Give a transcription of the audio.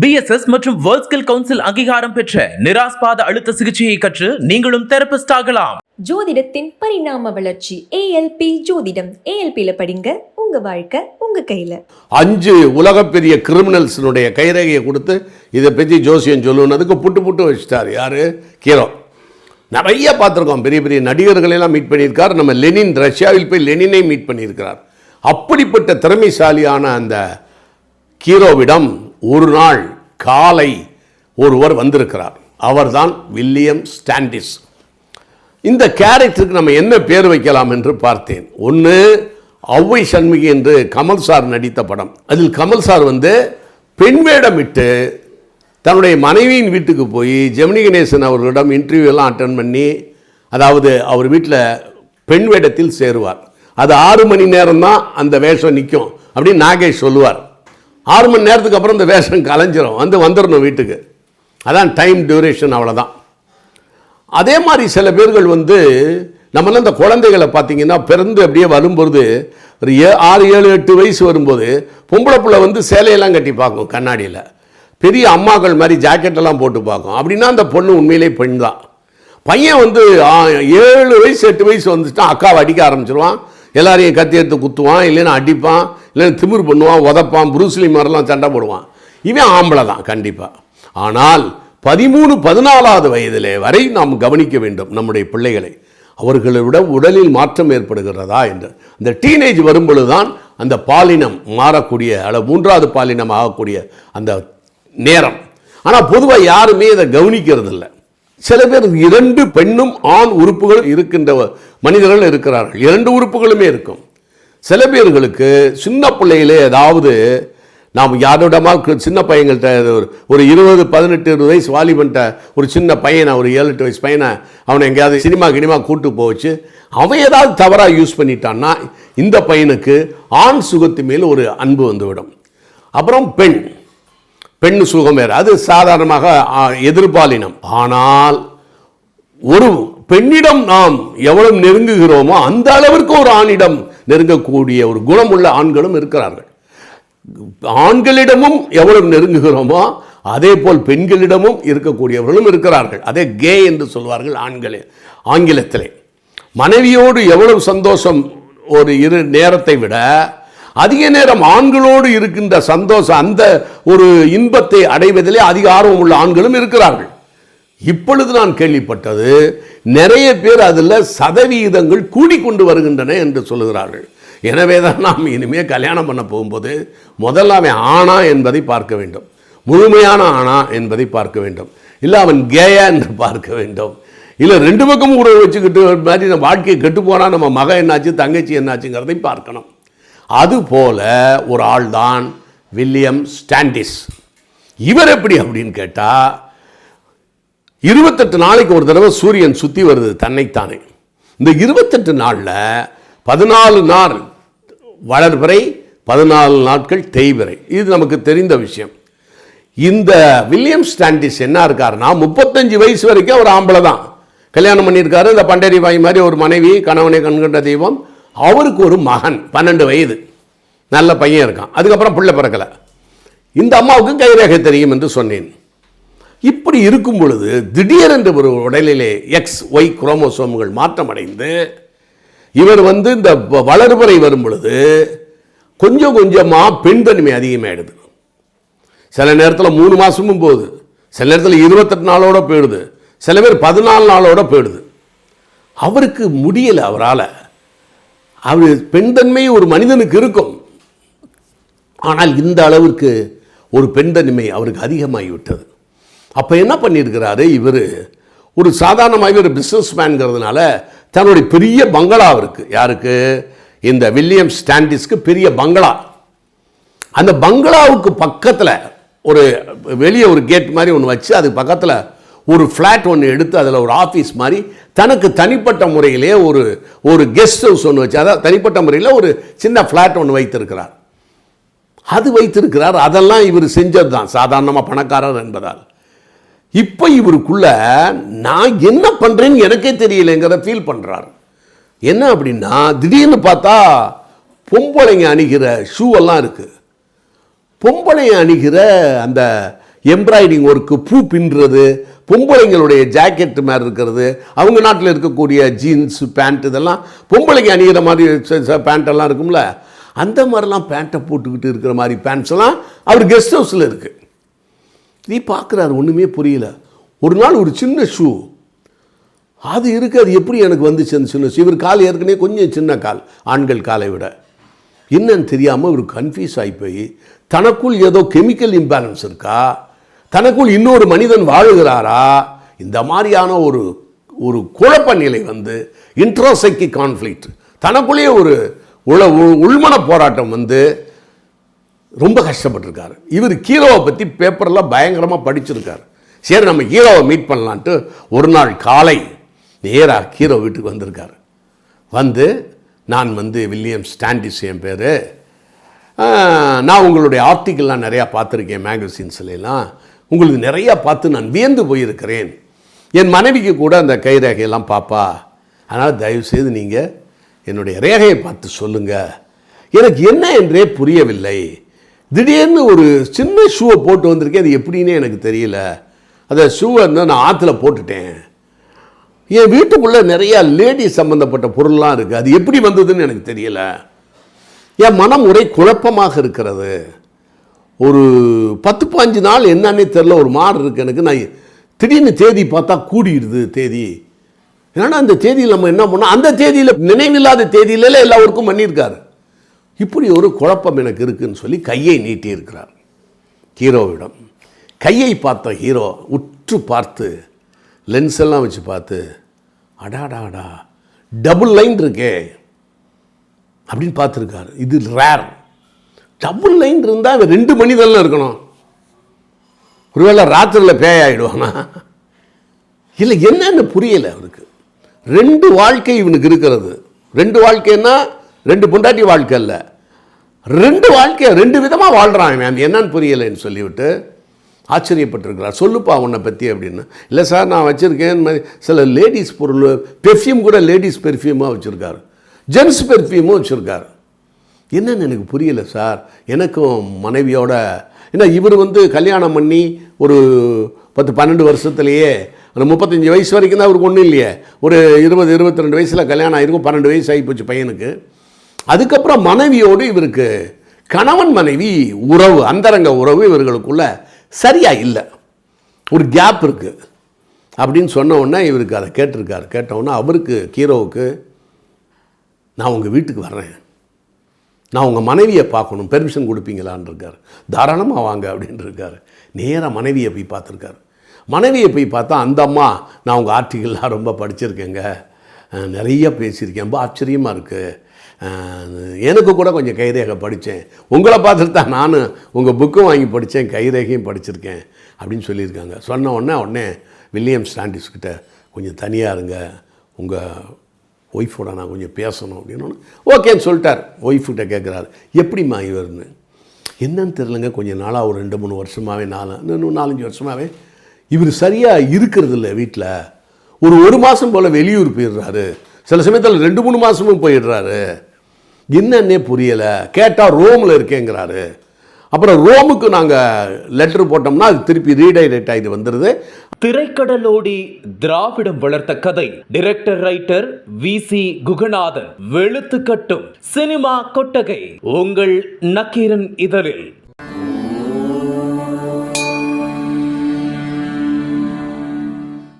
BSS மற்றும் world skill council அங்கீகாரம் பெற்ற நிராஸ்பாத அழுத்த சிகிச்சையை கற்று நீங்களும் தெரபிஸ்ட் ஆகலாம். ஜோதிடத்தின் பரிணாம வளர்ச்சி ஏஎல்பி ஜோதிடம். ஏஎல்பியில் படிங்க உங்க வாழ்க்கை உங்க கையில. அஞ்சு உலக பெரிய கிரிமினல்ஸினுடைய கைரேகையை கொடுத்து இதை பற்றி ஜோசியம் சொல்லணுன்னதுக்கு புட்டு புட்டு வச்சுட்டார். யார்? கீரோ. நிறைய பார்த்துருக்கோம். பெரிய பெரிய நடிகர்களெல்லாம் மீட் பண்ணியிருக்கார். நம்ம லெனின் ரஷ்யாவில் போய் லெனினை மீட் பண்ணியிருக்கிறார். அப்படிப்பட்ட திறமைசாலியான அந்த கீரோவிடம் ஒரு நாள் காலை ஒருவர் வந்திருக்கிறார். அவர்தான் வில்லியம் ஸ்டாண்டிஸ். இந்த கேரக்டருக்கு நம்ம என்ன பேர் வைக்கலாம் என்று பார்த்தேன். ஒன்று ஔவை சண்முகி என்று கமல் சார் நடித்த படம். அதில் கமல் சார் வந்து பெண் வேடமிட்டு தன்னுடைய மனைவியின் வீட்டுக்கு போய் ஜெமினி கணேசன் அவர்களிடம் இன்டர்வியூ எல்லாம் அட்டன் பண்ணி அதாவது அவர் வீட்டில் பெண் வேடத்தில் சேருவார். அது ஆறு மணி நேரம் தான் அந்த வேஷம் நிற்கும் அப்படின்னு நாகேஷ் சொல்லுவார். ஆறு மணி நேரத்துக்கு அப்புறம் இந்த வேஷம் கலைஞ்சிரும். வந்து வந்துடணும் வீட்டுக்கு. அதான் டைம் டியூரேஷன் அவ்வளோதான் அதே மாதிரி சில பேர்கள் வந்து நம்மளாம் இந்த குழந்தைகளை பார்த்தீங்கன்னா பிறந்து அப்படியே வரும்பொழுது ஒரு ஏ ஆறு ஏழு எட்டு வயசு வரும்போது பொம்பளை பிள்ளை வந்து சேலையெல்லாம் கட்டி பார்க்கும் கண்ணாடியில். பெரிய அம்மாக்கள் மாதிரி ஜாக்கெட்டெல்லாம் போட்டு பார்க்கும். அப்படின்னா அந்த பொண்ணு உண்மையிலே பெண் தான். பையன் வந்து ஏழு வயசு எட்டு வயசு வந்துச்சுன்னா அக்காவை அடிக்க ஆரம்பிச்சிருவான். எல்லாரையும் கத்தி எடுத்து குத்துவான் இல்லைன்னா அடிப்பான். இல்லைன்னா திமிர் பண்ணுவான் உதப்பான் புரூஸ்லி மாதிரிலாம் சண்டை போடுவான். இவன் ஆம்பளை தான் கண்டிப்பாக ஆனால் பதிமூணு பதினாலாவது வயதிலே வரை நாம் கவனிக்க வேண்டும் நம்முடைய பிள்ளைகளை. அவர்களை விட உடலில் மாற்றம் ஏற்படுகிறதா என்று. அந்த டீனேஜ் வரும்பொழுது தான் அந்த பாலினம் மாறக்கூடிய அல்ல மூன்றாவது பாலினம் ஆகக்கூடிய அந்த நேரம். ஆனால் பொதுவாக யாருமே இதை கவனிக்கிறதில்ல. சில பேர் இரண்டு பெண்ணும் ஆண் உறுப்புகள் இருக்கின்ற மனிதர்கள் இருக்கிறார்கள். இரண்டு உறுப்புகளுமே இருக்கும். சில பேர்களுக்கு சின்ன பிள்ளையிலே ஏதாவது நாம் யாரோடமா சின்ன பையங்கள்கிட்ட ஒரு ஒரு இருபது பதினெட்டு இருபது வயசு வாலிபன்ட்ட ஒரு சின்ன பையனை ஒரு ஏழு எட்டு வயசு பையனை அவனை எங்கேயாவது சினிமா கினிமா கூட்டு போச்சு. அவன் ஏதாவது தவறாக யூஸ் பண்ணிட்டான்னா இந்த பையனுக்கு ஆண் சுகத்து மேல் ஒரு அன்பு வந்துவிடும். அப்புறம் பெண். பெண் சுகம் வேறு. அது சாதாரணமாக எதிர்பாலினம். ஆனால் ஒரு பெண்ணிடம் நாம் எவ்வளவு நெருங்குகிறோமோ அந்த அளவிற்கு ஒரு ஆணிடம் நெருங்கக்கூடிய ஒரு குணமுள்ள ஆண்களும் இருக்கிறார்கள். ஆண்களிடமும் எவ்வளவு நெருங்குகிறோமோ அதே போல் பெண்களிடமும் இருக்கக்கூடியவர்களும் இருக்கிறார்கள். அதே கே என்று சொல்வார்கள் ஆண்களே ஆங்கிலத்திலே. மனைவியோடு எவ்வளவு சந்தோஷம் ஒரு இரு நேரத்தை விட அதிக நேரம் ஆண்களோடு இருக்கின்ற சந்தோஷம் அந்த ஒரு இன்பத்தை அடைவதிலே அதிக ஆர்வம் உள்ள ஆண்களும் இருக்கிறார்கள். இப்பொழுது நான் கேள்விப்பட்டது நிறைய பேர் அதில் சதவீதங்கள் கூடிக்கொண்டு வருகின்றன என்று சொல்லுகிறார்கள். எனவே தான் நாம் இனிமேல் கல்யாணம் பண்ண போகும்போது முதல்ல அவன் ஆணா என்பதை பார்க்க வேண்டும். முழுமையான ஆணா என்பதை பார்க்க வேண்டும். இல்லை அவன் கேயா என்று பார்க்க வேண்டும். இல்லை ரெண்டு பக்கமும் உறவு வச்சுக்கிட்டு மாதிரி நம்ம வாழ்க்கையை கெட்டு போனால் நம்ம மகன் என்னாச்சு தங்கச்சி என்னாச்சுங்கிறதை பார்க்கணும். அதுபோல ஒரு ஆள் தான் வில்லியம் ஸ்டாண்டிஸ். இவர் எப்படி அப்படின்னு கேட்டால் இருபத்தெட்டு நாளைக்கு ஒரு தடவை சூரியன் சுற்றி வருது தன்னைத்தானே. இந்த இருபத்தெட்டு நாளில் பதினாலு நாள் வளர்பிறை பதினாலு நாட்கள் தேய்பிறை. இது நமக்கு தெரிந்த விஷயம். இந்த வில்லியம் ஸ்டாண்டிஸ் என்ன இருக்காருன்னா முப்பத்தஞ்சு வயசு வரைக்கும் ஒரு ஆம்பளை தான். கல்யாணம் பண்ணியிருக்காரு இந்த பண்டேரி பாய் மாதிரி ஒரு மனைவி கணவனை கண்கண்ட தெய்வம். அவருக்கு ஒரு மகன் பன்னெண்டு வயது. நல்ல பையன் இருக்கான். அதுக்கப்புறம் பிள்ளை பிறக்கலை. இந்த அம்மாவுக்கு கைரேகை தெரியும் என்று சொன்னேன். இப்படி இருக்கும் பொழுது திடீரென்று ஒரு உடலிலே எக்ஸ் ஒய் குரோமோசோம்கள் மாற்றமடைந்து இவர் வந்து இந்த வளர்பறை வரும் பொழுது கொஞ்சம் கொஞ்சமாக பெண் தன்மை அதிகமாகிடுது சில நேரத்தில் மூணு மாதமும் போகுது. சில நேரத்தில் இருபத்தெட்டு நாளோட போயிடுது. சில பேர் பதினாலு நாளோட போயிடுது. அவருக்கு முடியலை அவரால். அவர் பெண்தன்மை ஒரு மனிதனுக்கு இருக்கும். ஆனால் இந்த அளவிற்கு ஒரு பெண்தன்மை அவருக்கு அதிகமாகிவிட்டது. அப்போ என்ன பண்ணியிருக்கிறாரு இவர்? ஒரு சாதாரணமாக ஒரு பிஸ்னஸ் மேன்கிறதுனால தன்னுடைய பெரிய பங்களா இருக்குது யாருக்கு? இந்த வில்லியம் ஸ்டாண்டிஸ்க்கு பெரிய பங்களா. அந்த பங்களாவுக்கு பக்கத்தில் ஒரு வெளியே ஒரு கேட் மாதிரி ஒன்று வச்சு அதுக்கு பக்கத்தில் ஒரு ஃப்ளாட் ஒன்று எடுத்து அதில் ஒரு ஆஃபீஸ் மாதிரி தனக்கு தனிப்பட்ட முறையிலே ஒரு ஒரு கெஸ்ட் ஹவுஸ் ஒன்று வச்சு அதாவது தனிப்பட்ட முறையில் ஒரு சின்ன ஃப்ளாட் ஒன்று வைத்திருக்கிறார். அது வைத்திருக்கிறார். அதெல்லாம் இவர் செஞ்சது தான் சாதாரணமாக பணக்காரர் என்பதால். இப்போ இவருக்குள்ள நான் என்ன பண்ணுறேன்னு எனக்கே தெரியலைங்கிறத ஃபீல் பண்ணுறாரு என்ன அப்படின்னா திடீர்னு பார்த்தா பொம்பளைங்க அணிகிற ஷூவெல்லாம் இருக்குது பொம்பளை அணிகிற அந்த எம்ப்ராய்டிங் ஒர்க்கு பூ பின்னுறது பொம்பளைங்களுடைய ஜாக்கெட் மாதிரி இருக்கிறது அவங்க நாட்டில் இருக்கக்கூடிய ஜீன்ஸ் பேண்ட் இதெல்லாம் பொம்பளைங்க அணிகிற மாதிரி பேண்ட்டெல்லாம் இருக்கும்ல அந்த மாதிரிலாம் பேண்ட்டை போட்டுக்கிட்டு இருக்கிற மாதிரி பேண்ட்ஸ் எல்லாம் அவர் கெஸ்ட் ஹவுஸில் இருக்குது நீ பார்க்குறாரு ஒன்றுமே புரியல. ஒரு நாள் ஒரு சின்ன ஷூ அது இருக்குது அது எப்படி எனக்கு வந்துச்சு அந்த சின்ன ஷூ இவர் கால் ஏற்கனவே கொஞ்சம் சின்ன கால் ஆண்கள் காலை விட. என்னன்னு தெரியாமல் இவர் கன்ஃபியூஸ் ஆகி போய் தனக்குள் ஏதோ கெமிக்கல் இம்பேலன்ஸ் இருக்கா? தனக்குள் இன்னொரு மனிதன் வாழுகிறாரா? இந்த மாதிரியான ஒரு ஒரு குழப்ப நிலை வந்து இன்ட்ரோசைக்கி கான்ஃப்ளிக்ட் தனக்குள்ளேயே ஒரு உள உள்மன போராட்டம் வந்து ரொம்ப கஷ்டப்பட்டிருக்காரு. இவர் ஹீரோவை பற்றி பேப்பரெல்லாம் பயங்கரமாக படிச்சிருக்காரு. சரி நம்ம ஹீரோவை மீட் பண்ணலான்ட்டு ஒரு நாள் காலை நேராக ஹீரோ வீட்டுக்கு வந்திருக்காரு. வந்து நான் வந்து வில்லியம் ஸ்டாண்டிஸ் என் பேர். நான் உங்களுடைய ஆர்டிக்கல்லாம் நிறையா பார்த்துருக்கேன் மேகசின்ஸ்லாம் எல்லாம். உங்களுக்கு நிறையா பார்த்து நான் வியந்து போயிருக்கிறேன். என் மனைவிக்கு கூட அந்த கை ரேகையெல்லாம் பாப்பா. அதனால் தயவுசெய்து நீங்கள் என்னுடைய ரேகையை பார்த்து சொல்லுங்கள் எனக்கு என்ன என்றே புரியவில்லை. திடீர்னு ஒரு சின்ன ஷூவை போட்டு வந்திருக்கேன். அது எப்படின்னே எனக்கு தெரியல. அந்த ஷூவை இருந்தால் நான் ஆற்றுல போட்டுட்டேன். என் வீட்டுக்குள்ளே நிறையா லேடிஸ் சம்மந்தப்பட்ட பொருள்லாம் இருக்குது அது எப்படி வந்ததுன்னு எனக்கு தெரியல. என் மனம் ஒரே குழப்பமாக இருக்கிறது. ஒரு பத்து பாஞ்சு நாள் என்னன்னே தெரில ஒரு மாறு இருக்கு எனக்கு. நான் திடீர்னு தேதி பார்த்தா கூடிடுது தேதி. ஏன்னா அந்த தேதியில் நம்ம என்ன பண்ணோம்? அந்த தேதியில் நினைவில்லாத தேதியில எல்லா ஒர்க்கும் பண்ணியிருக்காரு. இப்படி ஒரு குழப்பம் எனக்கு இருக்குன்னு சொல்லி கையை நீட்டியிருக்கிறார் ஹீரோவிடம். கையை பார்த்த ஹீரோ உற்று பார்த்து லென்ஸ் எல்லாம் வச்சு பார்த்து அடாடாடா டபுள் லைன் இருக்கே அப்படின்னு பார்த்துருக்காரு. இது ரேர் டபுள் லைன் இருந்தால் அது ரெண்டு மனிதன்ல இருக்கணும். ஒருவேளை ராத்திரியில் பேய் ஆகிடுவானா இல்லை என்னன்னு புரியலை அவருக்கு. ரெண்டு வாழ்க்கை இவனுக்கு இருக்கிறது. ரெண்டு வாழ்க்கைன்னா ரெண்டு பொண்டாட்டி வாழ்க்கை இல்லை ரெண்டு வாழ்க்கையை ரெண்டு விதமாக வாழ்கிறான் அவன் என்னன்னு புரியலைன்னு சொல்லிவிட்டு ஆச்சரியப்பட்டிருக்கிறார். சொல்லுப்பா உன்னை பற்றி அப்படின்னு. இல்லை சார் நான் வச்சுருக்கேன் இந்த மாதிரி சில லேடிஸ் பொருள் பெர்ஃப்யூம் கூட லேடிஸ் பெர்ஃப்யூமாக வச்சுருக்காரு. ஜென்ஸ் பெர்ஃப்யூமும் வச்சுருக்காரு. என்னன்னு எனக்கு புரியலை சார் எனக்கும் மனைவியோட ஏன்னா இவர் வந்து கல்யாணம் பண்ணி ஒரு பத்து பன்னெண்டு வருஷத்துலேயே ஒரு முப்பத்தஞ்சு வயசு வரைக்கும் தான் அவருக்கு ஒன்றும் இல்லையே. ஒரு இருபது இருபத்தி ரெண்டு வயசில் கல்யாணம் ஆகிருக்கும் பன்னெண்டு வயசு ஆகி போச்சு பையனுக்கு. அதுக்கப்புறம் மனைவியோடு இவருக்கு கணவன் மனைவி உறவு அந்தரங்க உறவு இவர்களுக்குள்ள சரியாக இல்லை. ஒரு கேப் இருக்குது அப்படின்னு சொன்ன உடனே இவருக்கு அதை கேட்டிருக்காரு. கேட்டவுடனே அவருக்கு ஹீரோவுக்கு நான் உங்கள் வீட்டுக்கு வர்றேன். நான் உங்கள் மனைவியை பார்க்கணும். பெர்மிஷன் கொடுப்பீங்களான்னு இருக்கார். தாராளமாக வாங்க அப்படின்னு இருக்காரு. நேராக மனைவியை போய் பார்த்துருக்காரு. மனைவியை போய் பார்த்தா அந்த அம்மா நான் உங்கள் ஆர்டிக்கல்லாம் ரொம்ப படிச்சிருக்கேங்க. நிறைய பேசியிருக்கேன். ரொம்ப ஆச்சரியமாக இருக்குது எனக்கு கூட கொஞ்சம் கைரேகை படித்தேன். உங்களை பார்த்துட்டு தான் நானும் உங்கள் புக்கும் வாங்கி படித்தேன் கைரேகையும் படிச்சிருக்கேன் அப்படின்னு சொல்லியிருக்காங்க. சொன்ன உடனே உடனே வில்லியம் ஸ்டாண்டிஸ் கிட்ட கொஞ்சம் தனியாக இருங்க உங்கள் ஒய்ஃபோட நான் கொஞ்சம் பேசணும் அப்படின்னு ஓகேன்னு சொல்லிட்டார். ஒய்ஃப்கிட்ட கேட்குறாரு எப்படிம்மா இவர்னு? என்னன்னு தெரிலங்க கொஞ்சம் நாளாக ஒரு ரெண்டு மூணு வருஷமாகவே நாலு இன்னும் நாலஞ்சு வருஷமாகவே இவர் சரியாக இருக்கிறது இல்லை வீட்டில் ஒரு ஒரு மாதம் போல் வெளியூர் போயிடுறாரு. சில சமயத்தில் ரெண்டு மூணு மாதமும் போயிடுறாரு. என்னன்னே புரியலை. கேட்டால் ரோமில் இருக்கேங்கிறாரு. அப்புறம் ரோமுக்கு நாங்கள் லெட்டர் போட்டோம்னா அது திருப்பி ரீடைரக்ட் ஆகி வந்துடுது திரைக்கடலோடி திராவிடம் வளர்த்த கதை. Director writer V C Kuganathan. வெளுத்து கட்டும் சினிமா கொட்டகை. உங்கள் நக்கீரன் இதழில்.